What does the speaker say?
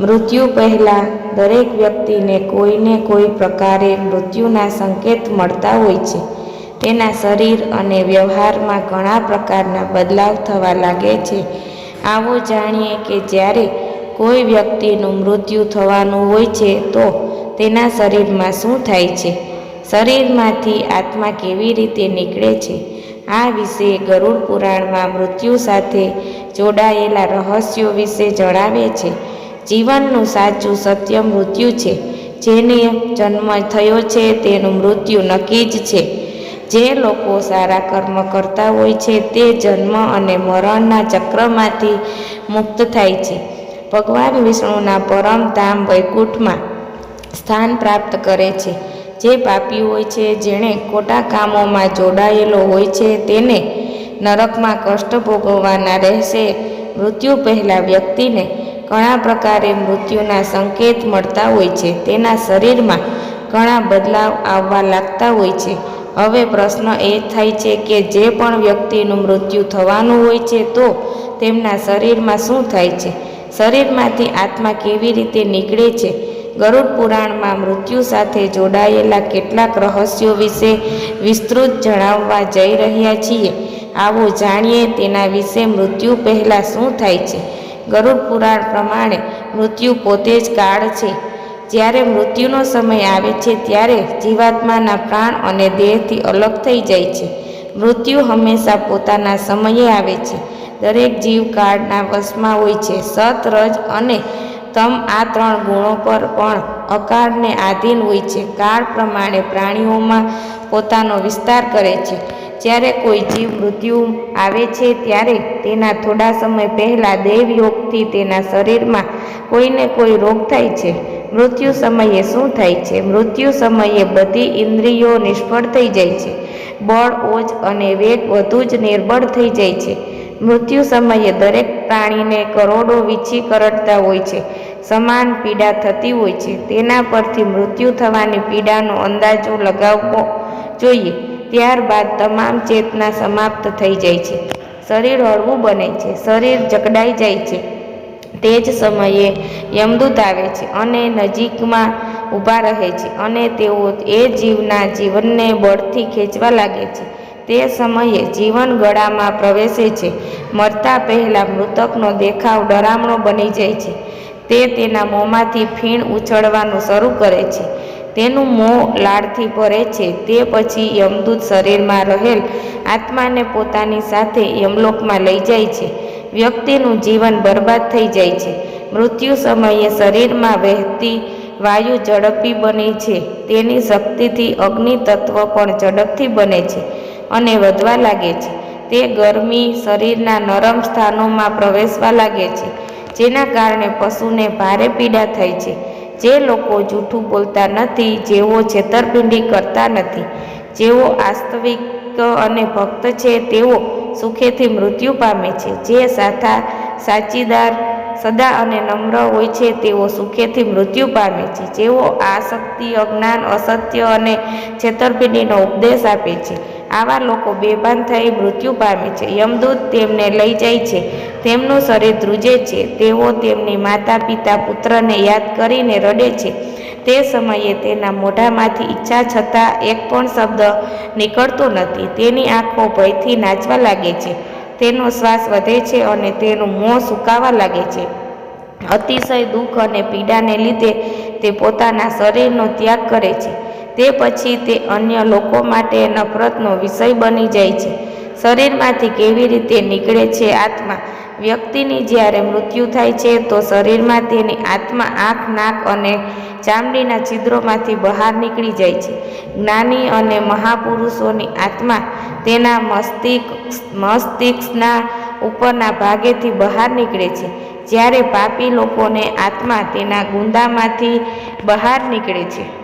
મૃત્યુ પહેલાં દરેક વ્યક્તિને કોઈને કોઈ પ્રકારે મૃત્યુના સંકેત મળતા હોય છે. તેના શરીર અને વ્યવહારમાં ઘણા પ્રકારના બદલાવ થવા લાગે છે. આવો જાણીએ કે જ્યારે કોઈ વ્યક્તિનું મૃત્યુ થવાનું હોય છે, તો તેના શરીરમાં શું થાય છે? શરીરમાંથી આત્મા કેવી રીતે નીકળે છે? આ વિશે ગરુડ પુરાણમાં મૃત્યુ સાથે જોડાયેલા રહસ્યો વિશે જણાવે છે. જીવનનું સાચું સત્ય મૃત્યુ છે. જેને જન્મ થયો છે તેનું મૃત્યુ નક્કી જ છે. જે લોકો સારા કર્મ કરતા હોય છે તે જન્મ અને મરણના ચક્રમાંથી મુક્ત થાય છે. ભગવાન વિષ્ણુના પરમ ધામ વૈકુંઠમાં સ્થાન પ્રાપ્ત કરે છે. જે પાપી હોય છે, જેણે ખોટા કામોમાં જોડાયેલો હોય છે, તેને નરકમાં કષ્ટ ભોગવવાના રહેશે. મૃત્યુ પહેલાં વ્યક્તિને ઘણા પ્રકારે મૃત્યુના સંકેત મળતા હોય છે. તેના શરીરમાં ઘણા બદલાવ આવવા લાગતા હોય છે. હવે પ્રશ્ન એ થાય છે કે જે પણ વ્યક્તિનું મૃત્યુ થવાનું હોય છે તો તેમના શરીરમાં શું થાય છે? શરીરમાંથી આત્મા કેવી રીતે નીકળે છે? ગરુડ પુરાણમાં મૃત્યુ સાથે જોડાયેલા કેટલાક રહસ્યો વિશે વિસ્તૃત જણાવવા જઈ રહ્યા છીએ. આવો જાણીએ તેના વિશે મૃત્યુ પહેલાં શું થાય છે? ગરુડ પુરાણ પ્રમાણે મૃત્યુ પોતે જ કાળ છે. જ્યારે મૃત્યુનો સમય આવે છે, ત્યારે જીવાત્માના પ્રાણ અને દેહથી અલગ થઈ જાય છે. મૃત્યુ હંમેશા પોતાના સમયે આવે છે. દરેક જીવ કાળના વશમાં હોય છે. સત, રજ અને તમ આ ત્રણ ગુણો પર પણ અકાળને આધીન હોય છે. કાળ પ્રમાણે પ્રાણીઓમાં પોતાનો વિસ્તાર કરે છે. જ્યારે કોઈ જીવ મૃત્યુ આવે છે ત્યારે તેના થોડા સમય પહેલાં દેવયોગથી તેના શરીરમાં કોઈને કોઈ રોગ થાય છે. મૃત્યુ સમયે શું થાય છે? મૃત્યુ સમયે બધી ઇન્દ્રિયો નિષ્ફળ થઈ જાય છે. બળ, ઓજ અને વેગ વધુ જ નિર્બળ થઈ જાય છે. મૃત્યુ સમયે દરેક પ્રાણીને કરોડો વીછી કરડતા હોય છે. સમાન પીડા થતી હોય છે. તેના પરથી મૃત્યુ થવાની પીડાનો અંદાજો લગાવવો જોઈએ. ત્યારબાદ તમામ ચેતના સમાપ્ત થઈ જાય છે. શરીર હળવું બને છે. શરીર જકડાઈ જાય છે. તે જ સમયે યમદૂત આવે છે અને નજીકમાં ઊભા રહે છે અને તેઓ એ જીવના જીવનને બળથી ખેંચવા લાગે છે. તે સમયે જીવન ગળામાં પ્રવેશે છે. મરતા પહેલાં મૃતકનો દેખાવ ડરામણો બની જાય છે. તે તેના મોંમાંથી ફીણ ઉછળવાનું શરૂ કરે છે. તેનું મોં લાળથી ભરે છે. તે પછી યમદૂત શરીરમાં રહેલ આત્માને પોતાની સાથે યમલોકમાં લઈ જાય છે. વ્યક્તિનું જીવન બરબાદ થઈ જાય છે. મૃત્યુ સમયે શરીરમાં વહેતી વાયુ ઝડપી બને છે. તેની શક્તિથી અગ્નિ તત્વ પણ ઝડપથી બને છે અને વધવા લાગે છે. તે ગરમી શરીરના નરમ સ્થાનોમાં પ્રવેશવા લાગે છે, જેના કારણે પશુને ભારે પીડા થાય છે. જે લોકો જૂઠું બોલતા નથી, જેઓ છેતરપિંડી કરતા નથી, જેઓ વાસ્તવિક અને ભક્ત છે, તેઓ સુખેથી મૃત્યુ પામે છે. જે સાથા સાચીદાર, સદા અને નમ્ર હોય છે, તેઓ સુખેથી મૃત્યુ પામે છે. જેઓ આસક્તિ, અજ્ઞાન, અસત્ય અને છેતરપિંડીનો ઉપદેશ આપે છે. આવા લોકો બેભાન થઈ મૃત્યુ પામે છે. યમદૂત તેમને લઈ જાય છે. તેમનું શરીર ધ્રુજે છે. તેઓ તેમની માતા પિતા પુત્રને યાદ કરીને રડે છે. તે સમયે તેના મોઢામાંથી ઈચ્છા છતાં એક પણ શબ્દ નીકળતો નથી. તેની આંખો ભયથી નાચવા લાગે છે. તેનો શ્વાસ વધે છે અને તેનું મોં સુકાવા લાગે છે. અતિશય દુઃખ અને પીડાને લીધે તે પોતાના શરીરનો ત્યાગ કરે છે. તે પછી તે અન્ય લોકો માટે નફરતનો વિષય બની જાય છે. શરીરમાંથી કેવી રીતે નીકળે છે આત્મા? વ્યક્તિની જ્યારે મૃત્યુ થાય છે, તો શરીરમાં તેની આત્મા આંખ, નાક અને ચામડીના છિદ્રોમાંથી બહાર નીકળી જાય છે. જ્ઞાની અને મહાપુરુષોની આત્મા તેના મસ્તિષ્ક મસ્તિષ્કના ઉપરના ભાગેથી બહાર નીકળે છે. જ્યારે પાપી લોકોને આત્મા તેના ગુંદામાંથી બહાર નીકળે છે.